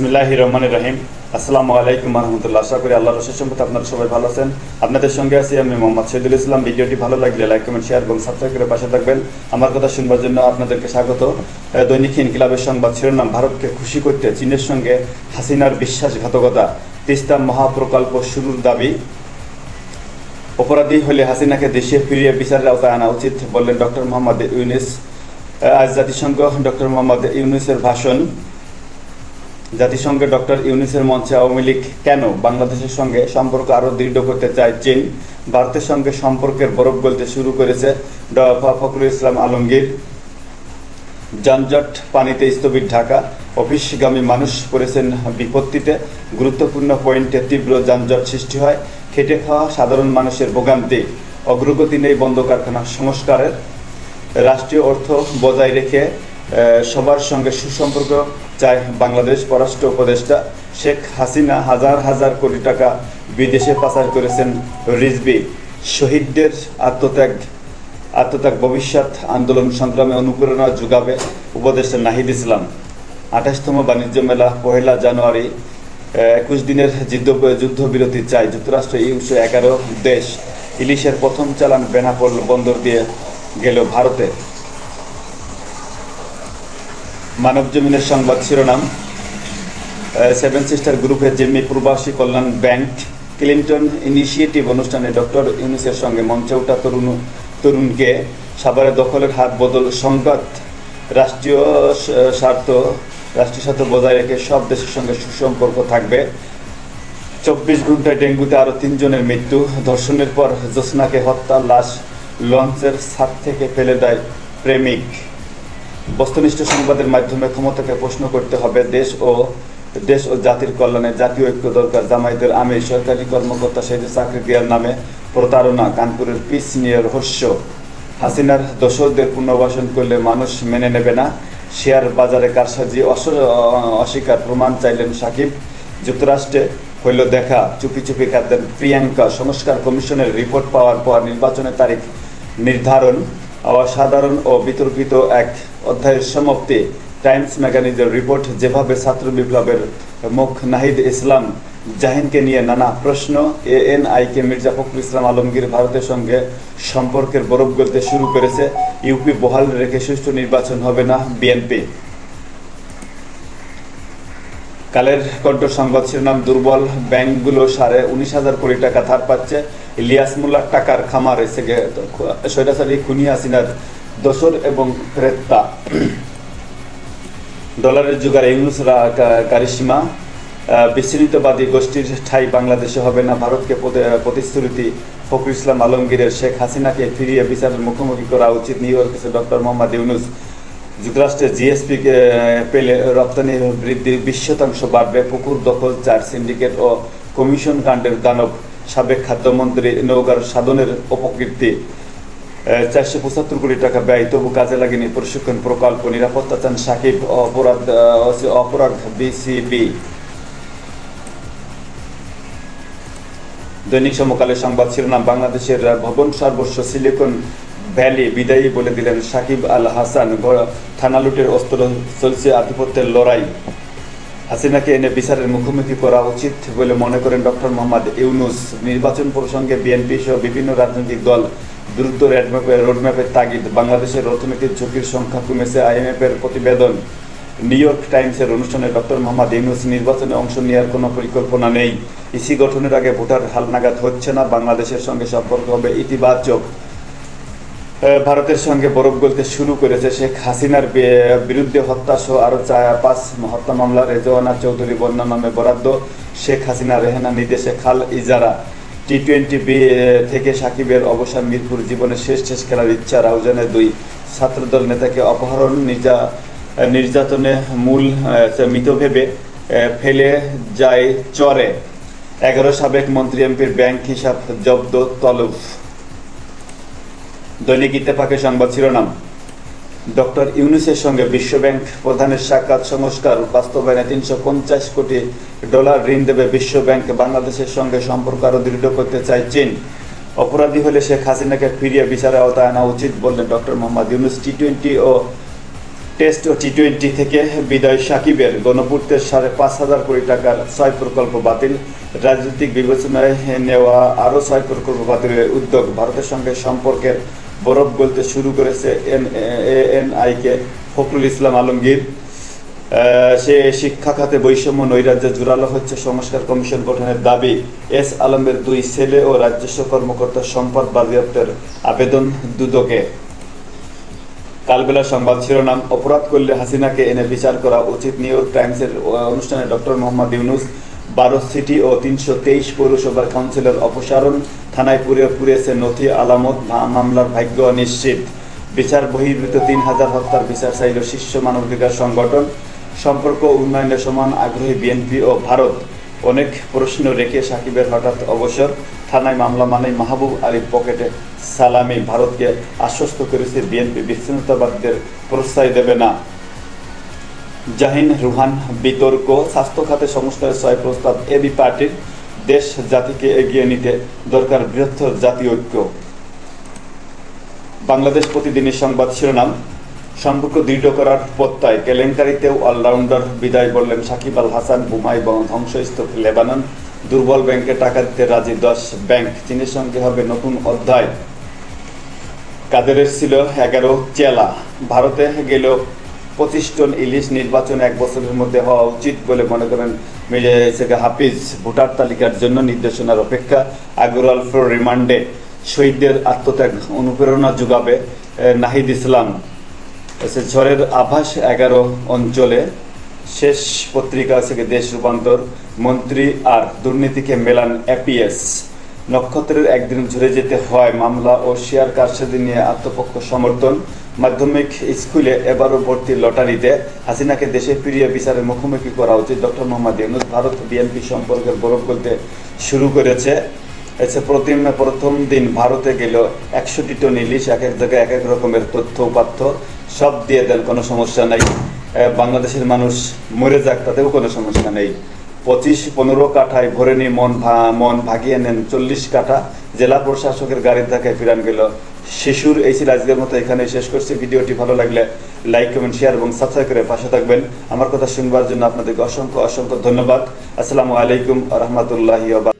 বিসমিল্লাহ রহমান রহিম। আসসালামু আলাইকুম রহমতুল্লাহ। আশা করি আল্লাহ রসের সম্পর্কে আপনারা সবাই ভালো আছেন। আপনাদের সঙ্গে আছি আমি মোহাম্মদ শহীদুল ইসলাম। ভিডিওটি ভালো লাগলে লাইক কমেন্ট শেয়ার এবং সাবস্ক্রাইব করে পাশে থাকবেন। আমার কথা শুনবার জন্য আপনাদেরকে স্বাগত। দৈনিক ইনকিলাবের সংবাদ শিরোনাম, ভারতকে খুশি করতে চীনের সঙ্গে হাসিনার বিশ্বাসঘাতকতা, তিস্তা মহাপ্রকল্প শুরুর দাবি। অপরাধী হলে হাসিনাকে দেশে ফিরিয়ে বিচারের আওতায় আনা উচিত বললেন ডক্টর মোহাম্মদ ইউনিস। আজ জাতিসংঘ ডক্টর মোহাম্মদ ইউনুসের ভাষণ। জাতিসংঘে ডক্টর ইউনিসের মঞ্চে আওয়ামী লীগ কেন বাংলাদেশের সঙ্গে সম্পর্ক আরও দৃঢ় করতে চায় চীন? ভারতের সঙ্গে সম্পর্কের বরফ গলতে শুরু করেছে ফখরুল ইসলাম আলমগীর। যানজট পানিতে স্থবির ঢাকা। অফিসগামী মানুষ পড়েছেন বিপত্তিতে। গুরুত্বপূর্ণ পয়েন্টে তীব্র যানজট সৃষ্টি হয়। খেটে খাওয়া সাধারণ মানুষের ভোগান্তি। অগ্রগতি নেই বন্ধ কারখানা সংস্কারের। রাষ্ট্রীয় অর্থ বজায় রেখে সবার সঙ্গে সুসম্পর্ক। চায় বাংলাদেশ পররাষ্ট্র উপদেষ্টা শেখ হাসিনা হাজার হাজার কোটি টাকা বিদেশে পাচার করেছেন রিজবি শহীদদের আত্মত্যাগ আত্মত্যাগ ভবিষ্যৎ আন্দোলন সংগ্রামে অনুপ্রেরণা যোগাবে উপদেষ্টা নাহিদ ইসলাম। আঠাশতম বাণিজ্য মেলা, পহেলা জানুয়ারি একুশ দিনের যুদ্ধ, যুদ্ধবিরতি চায় যুক্তরাষ্ট্র ইউসো এগারো দেশ। ইলিশের প্রথম চালান বেনাপোল বন্দর দিয়ে গেল ভারতে। মানব জমিনের সংবাদ শিরোনাম সেভেন সিস্টার গ্রুপের জিম্মি Probashi Kallyan bank, Clinton Initiative অনুষ্ঠানে ডক্টর ইউনুসের সঙ্গে মঞ্চে ওঠা তরুণ, তরুণকে সাভারে দখলের হাত বদল সংঘাত রাষ্ট্রীয় স্বার্থ রাষ্ট্রীয় স্বার্থ বজায় রেখে সব দেশের সঙ্গে সুসম্পর্ক থাকবে। চব্বিশ ঘন্টায় ডেঙ্গুতে আরও তিনজনের মৃত্যু, ধর্ষণের পর জ্যোৎস্নাকে হত্যা লাশ লঞ্চের ছাদ থেকে ফেলে দেয় প্রেমিক। বস্তুনিষ্ঠ সংবাদের মাধ্যমে ক্ষমতাকে প্রশ্ন করতে হবে, দেশ ও দেশ ও জাতির কল্যাণে জাতীয় ঐক্য দরকার। জামায়াতের আমি সরকারি কর্মকর্তা সেই চাকরি দেওয়ার নামে প্রতারণা, কানপুরের পিস নিয়ে রহস্য হাসিনার দোষরদের পুনর্বাসন করলে মানুষ মেনে নেবে না। শেয়ার বাজারে কারসাজি অস- অস্বীকার প্রমাণ চাইলেন সাকিব। যুক্তরাষ্ট্রে হইল দেখা, চুপি চুপি কাঁদলেন প্রিয়াঙ্কা। সংস্কার কমিশনের রিপোর্ট পাওয়ার পর নির্বাচনের তারিখ নির্ধারণ। অসাধারণ ও বিতর্কিত এক অধ্যায়ের সমাপ্তি। টাইমস ম্যাগাজিনের রিপোর্ট, যেভাবে ছাত্র বিপ্লবের মুখ নাহিদ ইসলাম জাহিনকে নিয়ে নানা প্রশ্ন এ এন আই কে মির্জা ফখরুল ইসলাম আলমগীর ভারতের সঙ্গে সম্পর্কের বরফ গলতে শুরু করেছে। ইউপি বহাল রেখে সুষ্ঠু নির্বাচন হবে না বিএনপি। কালের কণ্ঠ সংবাদ শিরোনাম দুর্বল ব্যাংকগুলো সাড়ে উনিশ হাজার কোটি টাকা ধার পাচ্ছে। ইলিয়াস মুল্লার টাকার খামার এসে সৈরাসারি খুনি হাসিনার দোসর এবং ক্রেতা ডলারের যুগার ইউনুস রা- কা- বিচ্ছিন্নতাবাদী গোষ্ঠীর ঠাই বাংলাদেশে হবে না। ভারতকে প্রতিশ্রুতি। ফখরুল ইসলাম আলমগীরের শেখ হাসিনাকে ফিরিয়ে বিচারের মুখোমুখি করা উচিত। নিউ ইয়র্কে ডক্টর মোহাম্মদ ইউনুস যুক্তরাষ্ট্রে জিএসপি পেলে রপ্তানি বৃদ্ধি বিশ শতাংশ বাড়বে। পুকুর দখল, চার সিন্ডিকেট ও কমিশন কাণ্ডের দানব। সাবেক খাদ্যমন্ত্রী নৌকার সাধনের অপকীর্তি চারশো পঁচাত্তর কোটি টাকা ব্যয়, তবু কাজে লাগেনি প্রশিক্ষণ প্রকল্প। নিরাপত্তা চান সাকিব, অপরাধ অপরাধ বিসিবি দৈনিক সমকালের সংবাদ শিরোনাম, বাংলাদেশের ভবন সর্বস্ব, সিলিকন ভ্যালি বিদায়ী বলে দিলেন সাকিব আল হাসান। থানা লুটের অস্ত্র চলছে আধিপত্যের লড়াই। হাসিনাকে এনে বিচারের মুখোমুখি করা উচিত বলে মনে করেন ডক্টর মোহাম্মদ ইউনুস। নির্বাচন প্রসঙ্গে বিএনপি সহ বিভিন্ন রাজনৈতিক দল দ্রুত রোডম্যাপে রোডম্যাপের তাগিদ। বাংলাদেশের অর্থনৈতিক ঝুঁকির সংখ্যা কমেছে আইএমএফ এর প্রতিবেদন। নিউ ইয়র্ক টাইমসের অনুষ্ঠানে ডক্টর মোহাম্মদ ইউনুস নির্বাচনে অংশ নেওয়ার কোনো পরিকল্পনা নেই। ইসি গঠনের আগে ভোটার হালনাগাদ হচ্ছে না। বাংলাদেশের সঙ্গে সম্পর্ক হবে ইতিবাচক। ভারতের সঙ্গে বরফ গলতে শুরু করেছে শেখ হাসিনার বিরুদ্ধে হত্যা সহ আরও চা- পাঁচ হত্যা মামলা রেজওয়ানা চৌধুরী বন্যা নামে বরাদ্দ শেখ হাসিনা রেহেনা নির্দেশে খাল ইজারা। টি টোয়েন্টি থেকে সাকিবের অবসান মিরপুর জীবনের শেষ শেষ খেলার ইচ্ছা রাউজানের দুই ছাত্রদল নেতাকে অপহরণ নির্যা নির্যাতনে মূল মৃত ভেবে ফেলে যায় চরে। এগারো সাবেক মন্ত্রী এমপির ব্যাংক হিসাব জব্দ, তলব দৈনিক ইত্তেফাকে সংবাদ শিরোনাম। ডক্টর ইউনুসের সঙ্গে বিশ্বব্যাংক প্রধানের সাক্ষাৎ সংস্কার বাস্তবায়নে তিনশো পঞ্চাশ কোটি ডলার ঋণ দেবে বিশ্বব্যাংক। বাংলাদেশের সঙ্গে সম্পর্ক আরও দৃঢ় করতে চায় চীন। অপরাধী হলে শেখ হাসিনাকে ফিরিয়ে বিচারে আওতায় আনা উচিত বললেন doctor Mohammad Yunus. T twenty ও টেস্ট ও টি টোয়েন্টি থেকে বিদায় সাকিবের গণপূর্তের সাড়ে পাঁচ হাজার কোটি টাকার ছয় প্রকল্প বাতিল। রাজনৈতিক বিবেচনায় নেওয়া আরও ছয় প্রকল্প বাতিলের উদ্যোগ ভারতের সঙ্গে সম্পর্কের বরফ গলতে শুরু করেছে এন এএনআইকে ফখরুল ইসলাম আলমগীর। সে শিক্ষা খাতে বৈষম্য নৈরাজ্য জোরালো হচ্ছে সংস্কার কমিশন গঠনের দাবি। এস আলমের দুই ছেলে ও রাজস্ব কর্মকর্তার সম্পদ বাজেয়াপ্তের আবেদন দুদকে। কালবেলা সংবাদ শিরোনাম, অপরাধ করলে হাসিনাকে এনে বিচার করা উচিত নিউ ইয়র্ক টাইমসের অনুষ্ঠানে ডক্টর মোহাম্মদ ইউনুস, বারো সিটি ও তিনশো তেইশ পৌরসভার কাউন্সিলর অপসারণ থানায় পুরে পুড়েছে নথি আলামত মামলার ভাগ্য অনিশ্চিত। বিচার বহির্ভূত তিন হাজার হত্যার বিচার চাইল শীর্ষ মানবাধিকার সংগঠন। সম্পর্ক উন্নয়নের সমান আগ্রহী বিএনপি ও ভারত। অনেক প্রশ্ন রেখে সাকিবের হঠাৎ অবসর। থানায় মামলা মানে মাহবুব আলীর পকেটে সালামি। ভারতকে আশ্বস্ত করেছে বিএনপি। বিচ্ছিন্নতাবাদীদের প্রশ্রয় দেবে না। জাহিন রুহান, বিতর্ক। স্বাস্থ্য খাতে সংস্কারের ছয় প্রস্তাব এবি পার্টির দেশ জাতিকে এগিয়ে নিতে দরকার বৃহত্তর জাতীয় ঐক্য। বাংলাদেশ প্রতিদিনের সংবাদ শিরোনাম, সম্পর্ক দৃঢ় করার প্রত্যয়, কেলেঙ্কারিতেও অলরাউন্ডার বিদায় বললেন সাকিব আল হাসান বুমাই এবং ধ্বংসস্তূপ লেবানন, দুর্বল ব্যাংকে টাকা দিতে রাজি দশ ব্যাংক, চীনের সঙ্গে হবে নতুন অধ্যায়। কাদেরের ছিল এগারো চেলা। ভারতে গেলেও পঁচিশ টন ইলিশ নির্বাচন এক বছরের মধ্যে হওয়া উচিত বলে মনে করেন মির্জা হাফিজ। ভোটার তালিকার জন্য নির্দেশনার অপেক্ষা আগরওয়াল ফ্লোর রিমান্ডে শহীদদের আত্মত্যাগ অনুপ্রেরণা যোগাবে নাহিদ ইসলাম। ঝড়ের আভাস এগারো অঞ্চলে শেষ পত্রিকা থেকে দেশ রূপান্তর। মন্ত্রী আর দুর্নীতিকে মেলান এপিএস নক্ষত্রের একদিন ঝরে যেতে হয় মামলা ও শেয়ার কারসাদি নিয়ে আত্মপক্ষ সমর্থন। মাধ্যমিক স্কুলে এবারও ভর্তি লটারিতে হাসিনাকে দেশে ফিরিয়ে বিচারের মুখোমুখি করা উচিত। ডক্টর মোহাম্মদ ইউনুস ভারত বিএনপি সম্পর্কের বরফ করতে শুরু করেছে। এসে প্রথম প্রথম দিন ভারতে গেল একশোটি টন ইলিশ এক এক জায়গায় এক এক রকমের তথ্য উপাত্য সব দিয়ে দেন কোনো সমস্যা নেই। বাংলাদেশের মানুষ মরে যাক, তাতেও কোনো সমস্যা নেই। পঁচিশ, পনেরো কাঠায় ভরে নিয়ে মন ভা- মন ভাগিয়ে নেন। চল্লিশ কাঠা জেলা প্রশাসকের গাড়ির ধাক্কায় ফিরান গেল। শিশুর এই ছিল আজকের মতো এখানে শেষ করছি। ভিডিওটি ভালো লাগলে লাইক কমেন্ট শেয়ার এবং সাবস্ক্রাইব করে পাশে থাকবেন। আমার কথা শুনবার জন্য আপনাদেরকে অসংখ্য অসংখ্য ধন্যবাদ। আসসালামু আলাইকুম রহমতুল্লাহি